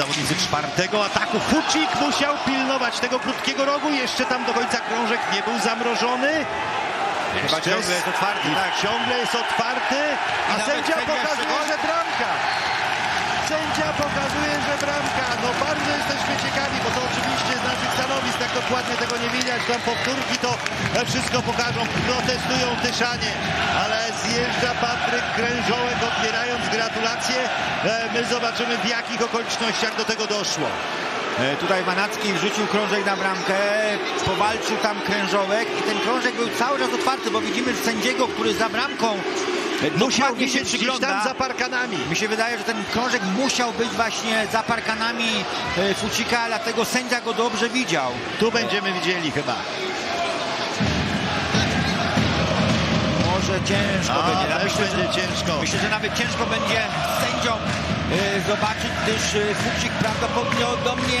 Zawodnicy czwartego ataku. Fucik musiał pilnować tego krótkiego rogu. Jeszcze tam do końca krążek nie był zamrożony. Chyba Jeszcze ciągle jest otwarty, tak. Ciągle jest otwarty, a sędzia pokazuje, że bramka. Sędzia pokazuje, że bramka. No bardzo jesteśmy ciekawi, bo to oczywiście z naszych stanowisk tak dokładnie tego nie widać. Tam powtórki to wszystko pokażą. Protestują Tyszanie, ale zjeżdża Patryk Krężołek odbierając gratulacje. E, My zobaczymy w jakich okolicznościach do tego doszło. E, Tutaj Manacki wrzucił krążek na bramkę, powalczył tam krężołek i ten krążek był cały czas otwarty, bo widzimy sędziego, który za bramką e, Musiał dokładnie się przygląda. tam za parkanami. Mi się wydaje, że ten krążek musiał być właśnie za parkanami Fucika, dlatego sędzia go dobrze widział. Tu będziemy widzieli chyba. Ciężko A, będzie. Ja myślę, że, będzie ciężko. myślę, że nawet ciężko będzie sędziom e, zobaczyć, gdyż e, Fucik prawdopodobnie do mnie